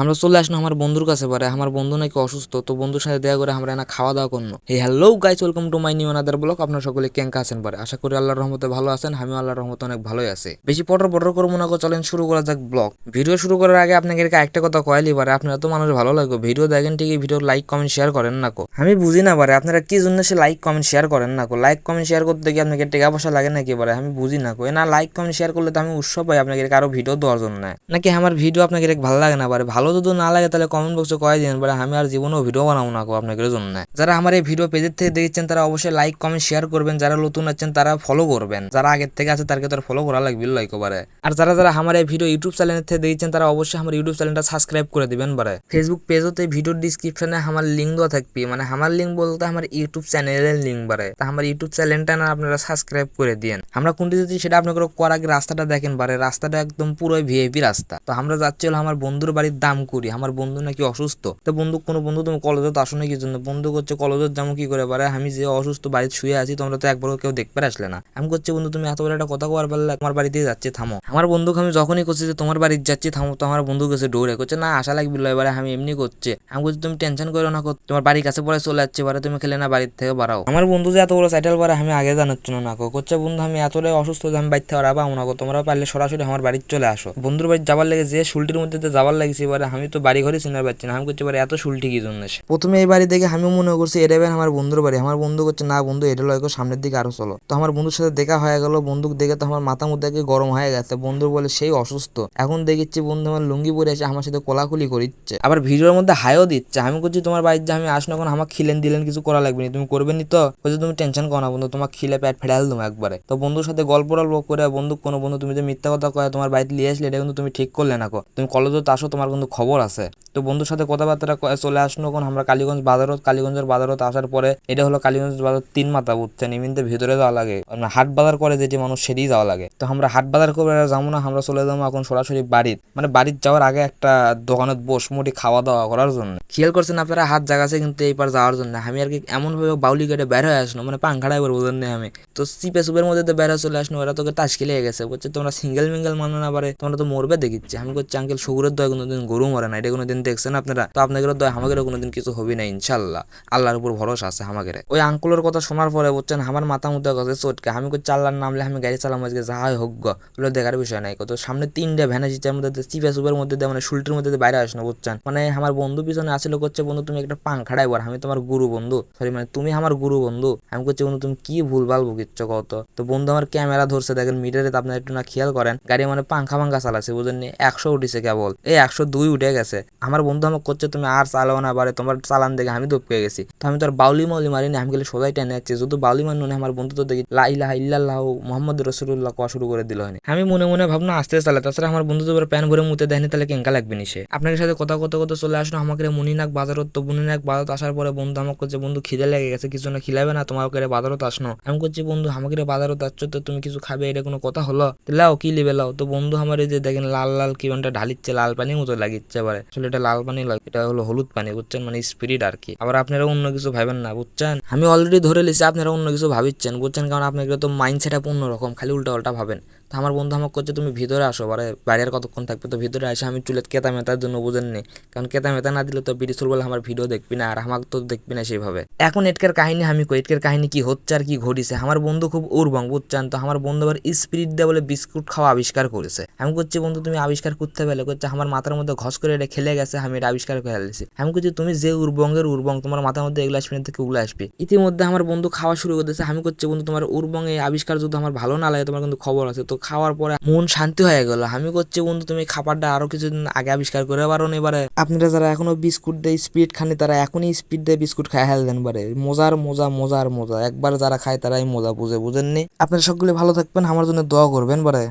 আমরা চলে আসলাম আমার বন্ধুর কাছে পারে। আমার বন্ধু নাকি অসুস্থ, তো বন্ধুর সাথে দেখা করে আমরা না খাওয়া দাওয়া করল এই hello guys welcome to my new another blog আপনার সকলে কেঙ্কা আছেন পারে। আশা করি আল্লাহর রহমতে ভালো আছেন, আমিও আল্লাহর রহমতে অনেক ভালোই আছি। বেশি পটর পটর করব না চলেন শুরু করা যাক ব্লগ ভিডিও শুরু করার আগে আপনাকে একটা কথা কয়ালি পারে, আপনারা তো মানুষ ভালো লাগবে। ভিডিও দেখেন ঠিকই ভিডিও লাইক কমেন্ট শেয়ার করেন না কো আমি বুঝি না পারে, আপনারা কি জন্য সে লাইক কমেন্ট শেয়ার করেন না কো লাইক কমেন্ট শেয়ার করতে গিয়ে আপনাকে টাকা পয়সা লাগে নাকি পারে? আমি বুঝি না কো না লাইক কমেন্ট শেয়ার করলে তো আমি উৎসব পাই আপনাকে কারও ভিডিও দেওয়ার জন্য। নাকি আমার ভিডিও আপনাকে ভালো লাগে না পারে? ভালো যদি না লাগে তাহলে কমেন্ট বক্সে কয়ে দিন পারে আমি আর জীবনেও ভিডিও বানাবো না আপনাদের জন্য। যারা আমার এই ভিডিও পেজের থেকে দেখছেন, তারা অবশ্যই লাইক কমেন্ট শেয়ার করবেন। যারা নতুন আছেন, তারা ফলো করবেন। যারা আগের থেকে আছে, তাদেরকে তো ফলো করা লাগবে লাইক পারে আর যারা যারা আমার এই ভিডিও ইউটিউব চ্যানেল থেকে দেখছেন, তারা অবশ্যই আমার ইউটিউব চ্যানেলটা সাবস্ক্রাইব করে দিবেন পারে ফেসবুক পেজতে ভিডিওর ডিসক্রিপশনে আমার লিঙ্ক দেওয়া থাকবে। মানে আমার লিঙ্ক বলতে আমার ইউটিউব চ্যানেলের লিঙ্ক বারে তা আমার ইউটিউব চ্যানেলটা না আপনারা সাবস্ক্রাইব করে দিন আমরা কোনটি যদি সেটা আপনাকে করার আগে রাস্তাটা দেখেন বারে রাস্তাটা একদম পুরো ভিআইপি রাস্তা। তো আমরা যাচ্ছি হলো আমার বন্ধুর বাড়ির দাম করি আমার বন্ধু নাকি অসুস্থ। তো বন্ধু কোনো বন্ধু তুমি কলেজত আসো না কি জন্য? বন্ধু করছে কলেজত যাব কি করে? পারে আমি যে অসুস্থ বাড়িতে শুয়ে আছি তোমরা তো একবারও কেউ দেখতে আসলে না। আমি করছি বন্ধু তুমি এত বড় একটা কথা কবার পারলে আমার বাড়িতে যাচ্ছে থামো। আমার বন্ধুকে আমি যখনই করছি যে তোমার বাড়িতে যাচ্ছি থামো তো আমার বন্ধু কাছে ডোরে করছে না আশা লাগবে। এবারে আমি এমনি করছে। আমি বলছি তুমি টেনশন করো না তোমার বাড়ির কাছে পরে চলে যাচ্ছে এবারে তুমি খেলে না বাড়ির থেকে বাড়াও। আমার বন্ধু যে এত বড় সাইটেল পারে আমি আগে জানাচ্ছি না কো করছে বন্ধু আমি এতটাই অসুস্থ যে আমি বাড়িতে না কো, তোমরা পারলে সরাসরি আমার বাড়িতে চলে আসো। বন্ধুর বাড়ি যাবার লেগে যে শুলটির মধ্যে যাবার লাগছে এবারে আমি তো বাড়ি ঘরে চিনার পাচ্ছি না। আমি করছি এবারে এত শুলটি কি জন্য? প্রথমে এই বাড়ি দেখে আমি মনে করছি, এটা এবার আমার বন্ধুর বাড়ি। আমার বন্ধু করছে না বন্ধু, এটা লয় সামনের দিকে আরও চলো। তো আমার বন্ধুর সাথে দেখা হয়ে গেল। বন্দুক দেখে তো আমার মাথা মধ্যে গরম হয়ে গেছে। বন্ধু বলে, সেই অসুস্থ। এখন দেখেছি বন্ধু আমার লুঙ্গি পরে এসে আমার সাথে কোলাকুলি করিচ্ছে। আবার ভিডিওর মধ্যে হাইও দিচ্ছে। আমি করছি তোমার বাড়িতে যে আমি আসলো এখন আমাকে খিলেন দিলেন, কিছু করা লাগবে না। তুমি করবে নি তো? বলছে তুমি টেনশন করো না বন্ধু, তোমার খিলে প্যাট ফেড়াল দেবো একবারে। তো বন্ধুর সাথে গল্প টল্প করে বন্ধু কোনো বন্ধু, তুমি যে মিথ্যা কথা কয়, তোমার বাড়িতে নিয়ে আসলে, এটা কিন্তু তুমি ঠিক করলে না কো। তুমি কলেজে তো আসো, তোমার কিন্তু খবর আছে। তো বন্ধুর সাথে কথাবার্তা চলে আসলো কোন আমরা কালীগঞ্জ বাজারত কালীগঞ্জের বাজারত আসার পরে এটা হলো কালীগঞ্জ বাজার তিন মাথা বুঝছেন এমনিতে ভিতরে যাওয়া লাগে। আমরা হাট বাজার করে যেটি মানুষ সেটাই যাওয়া লাগে। তো আমরা হাট বাজার করে যাব না, আমরা চলে যাব এখন সরাসরি বাড়ির। মানে বাড়ির যাওয়ার আগে একটা দোকানত বস মোটি খাওয়া দাওয়া করার জন্য। খেয়াল করছেন আপনারা হাত জাগাছে কিন্তু এইবার যাওয়ার জন্য। আমি আর কি এমন ভাবে বাউলি কেটে বের হয়ে আসলো মানে পাংখাটা এবার বোঝেন নেই আমি। তো চিপে সুপের মধ্যে তো বের চলে আসলো, ওরা তোকে তাস খেলে গেছে বলছে তোমরা সিঙ্গেল মিঙ্গেল মানো না পারে, তোমরা তো মরবে দেখিচ্ছে। আমি করছি আঙ্কেল শুকুরের দয় কোনোদিন গরু মরে না, এটা কোনোদিন দেখছেন আপনারা? তো আপনাদের দয় আমাদের কোনোদিন কিছু হবে না, ইনশাল্লাহ। আল্লাহর উপর ভরসা আছে আমাদের ওই আঙ্কুলের কথা শোনার পরে বলছেন আমার মাথা মধ্যে গেছে চটকে। আমি করছি আল্লাহর নামলে আমি গাড়ি চালাম আজকে যা হয় হোক গো। ওগুলো দেখার বিষয় নাই। কত সামনে তিনটা ভ্যান এসেছে মধ্যে চিপে সুপের মধ্যে দিয়ে মানে শুলটির মধ্যে দিয়ে বাইরে আসলো বুঝছেন? মানে আমার বন্ধু পিছনে আসলে করছে বন্ধু, তুমি একটা পাংখা ড্রাইভার আমি তোমার গুরু বন্ধু। সরি মানে তুমি আমার গুরু বন্ধু। আমি করছি বন্ধু, তুমি কি ভুল ভালো বকিচ্ছ কত তো? বন্ধু আমার ক্যামেরা ধরছে, দেখেন মিটারে আপনার একটু না খেয়াল করেন, গাড়ি মানে পাংখা পাংখা চালাচ্ছে বুঝলেন একশো উঠেছে কেবল। এই একশো দুই উঠে গেছে। আমার বন্ধু আমাকে করছে তুমি আর চালাও না বারে, তোমার চালান দেখে আমি দপকে গেছি। তো আমি তো আর বাউলি মাউলি মারিনি, আমি গেলে সোজাই টেনে যাচ্ছি যদি বাউলি মারুন আমার বন্ধু তো দেখি লাইলাহ ইল্লাল্লাহ মোহাম্মদ রসুল্লাহ কোয়া শুরু করে দিল হয়নি। আমি মনে মনে ভাবনা, আস্তে চালা তাছাড়া আমার বন্ধু তো প্যান ভরে মুতে দেয়নি, তাহলে কেঙ্কা লাগবে নি সে? আপনার সাথে কথা কথা কথা চলে আসলো আমাকে মুনিনাক বাজারত, তো মুনিনাক বাজারত আসার পরে বন্ধু আমাকে করছে বন্ধু, খিদে লেগে গেছে, কিছু না খিলাবে না, তোমার করে বাজারত আসনো। আমি করছি বন্ধু, আমাকে বাজারত আসছো, তো তুমি কিছু খাবে? এটা কোনো কথা হলো? লাও, কি লিবে লাও? তো বন্ধু আমার এই যে দেখেন, লাল লাল কি মানে ঢালিচ্ছে, লাল পানির মতো লাগিচ্ছে পারে আসলে এটা লাল পানি লাগে, এটা হলো হলুদ পানি, বুঝছেন? মানে স্পিরিট আর কি। আবার আপনারা অন্য কিছু ভাবেন না, বুঝছেন? আমি অলরেডি ধরে লিছি আপনারা অন্য কিছু ভাবিচ্ছেন, বুঝছেন? কারণ আপনাকে তো মাইন্ড সেট আপ অন্যরকম খালি উল্টা উল্টা ভাবেন। তো আমার বন্ধু আমাকে করছে তুমি ভিতরে আসো, বারে বাইরে আর কতক্ষণ থাকবে? তো ভিতরে আসে আমি চুলের কেতা মেতার জন্য বুঝেননি কারণ কেতা মেতা না দিলে তো বিরিসুল বলে আমার ভিডিও দেখবি না, আর আমাকে তো দেখবি না সেইভাবে। এখন এটকের কাহিনী আমি কই, এটকের কাহিনী কি হচ্ছে আর কি ঘটিছে? আমার বন্ধু খুব উর্বং, বুঝছেন? তো আমার বন্ধু আবার স্পিরিট দিয়ে বলে বিস্কুট খাওয়া আবিষ্কার করেছে। আমি করছি বন্ধু, তুমি আবিষ্কার করতে পেলে। করছে আমার মাথার মধ্যে ঘস করে এটা খেলে গেছে, আমি এটা আবিষ্কার করে ফেলেছি। আমি করছি তুমি যে উর্বঙ্গের উর্বং, তোমার মাথার মধ্যে এগুলো আসবে না থেকে ওগুলো আসবে। ইতিমধ্যে আমার বন্ধু খাওয়া শুরু করেছে আমি করছি বন্ধু, তোমার উর্বং এই আবিষ্কার যদি আমার ভালো না লাগে, তোমার কিন্তু খবর আছে। তো খাওয়ার পরে মন শান্তি হয়ে গেল। আমি করছি বন্ধু, তুমি খাবারটা আরও কিছুদিন আগে আবিষ্কার করে পারো এবারে। আপনারা যারা এখনও বিস্কুট দেয় স্পিড খানি তারা এখনই স্পিড দিয়ে বিস্কুট খায়। হেল দেন বারে। মজার মজা মজার মজা। একবার যারা খায়, তারাই মজা বুঝে, বুঝেননি? আপনারা সকলে ভালো থাকবেন, আমার জন্য দোয়া করবেন বারে।